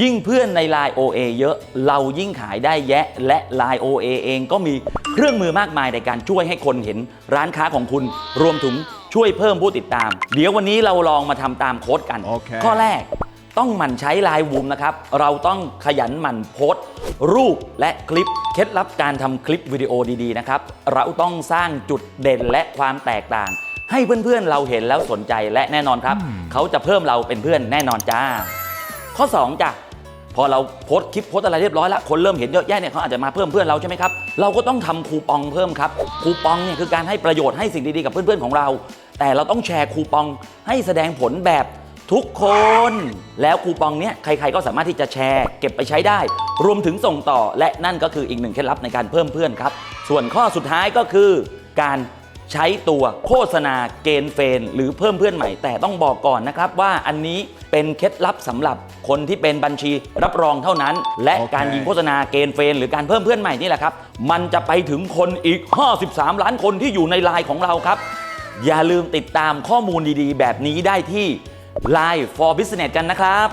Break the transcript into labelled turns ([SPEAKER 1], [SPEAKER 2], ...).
[SPEAKER 1] ยิ่งเพื่อนใน Line OA เยอะเรายิ่งขายได้แยะ และ Line OA เองก็มีเครื่องมือมากมายในการช่วยให้คนเห็นร้านค้าของคุณรวมถึงช่วยเพิ่มผู้ติดตาม เดี๋ยววันนี้เราลองมาทำตามโค้ดกัน
[SPEAKER 2] โอเค
[SPEAKER 1] ข้อแรกต้องหมั่นใช้ไลน์วูมนะครับ เราต้องขยันหมั่นโพสต์ รูปและคลิป เคล็ดลับการทำคลิปวิดีโอดีๆนะครับ เราต้องสร้างจุดเด่นและความแตกต่าง ให้เพื่อนๆเราเห็นแล้วสนใจและแน่นอนครับ เขาจะเพิ่มเราเป็นเพื่อนแน่นอนจ้า ข้อ2จ้ะพอเราโพสคลิปโพสอะไรเรียบร้อยแล้วคนเริ่มเห็นเยอะแยะเนี่ยเขาอาจจะมาเพิ่มเพื่อนเราใช่ไหมครับเราก็ต้องทำคูปองเพิ่มครับคูปองเนี่ยคือการให้ประโยชน์ให้สิ่งดีๆกับเพื่อนๆของเรา แต่เราต้องแชร์คูปองให้แสดงผลแบบทุกคน แล้วคูปองเนี้ยใครๆก็สามารถที่จะแชร์เก็บไปใช้ได้ รวมถึงส่งต่อและนั่นก็คืออีกหนึ่งเคล็ดลับในการเพิ่มเพื่อนครับส่วนข้อสุดท้ายก็คือการ ใช้ตัวโฆษณาเกณฑ์เฟน หรือเพิ่มเพื่อนใหม่แต่ต้องบอกก่อนนะครับว่าอันนี้เป็นเคล็ดลับสำหรับคนที่เป็นบัญชีรับรองเท่านั้น และการยิงโฆษณาเกณฑ์เฟน หรือการเพิ่มเพื่อนใหม่นี่แหละครับมันจะไปถึงคนอีก 53 ล้านคนที่อยู่ในไลน์ของเราครับ อย่าลืมติดตามข้อมูลดีๆ แบบนี้ได้ที่ Line for Business กันนะครับ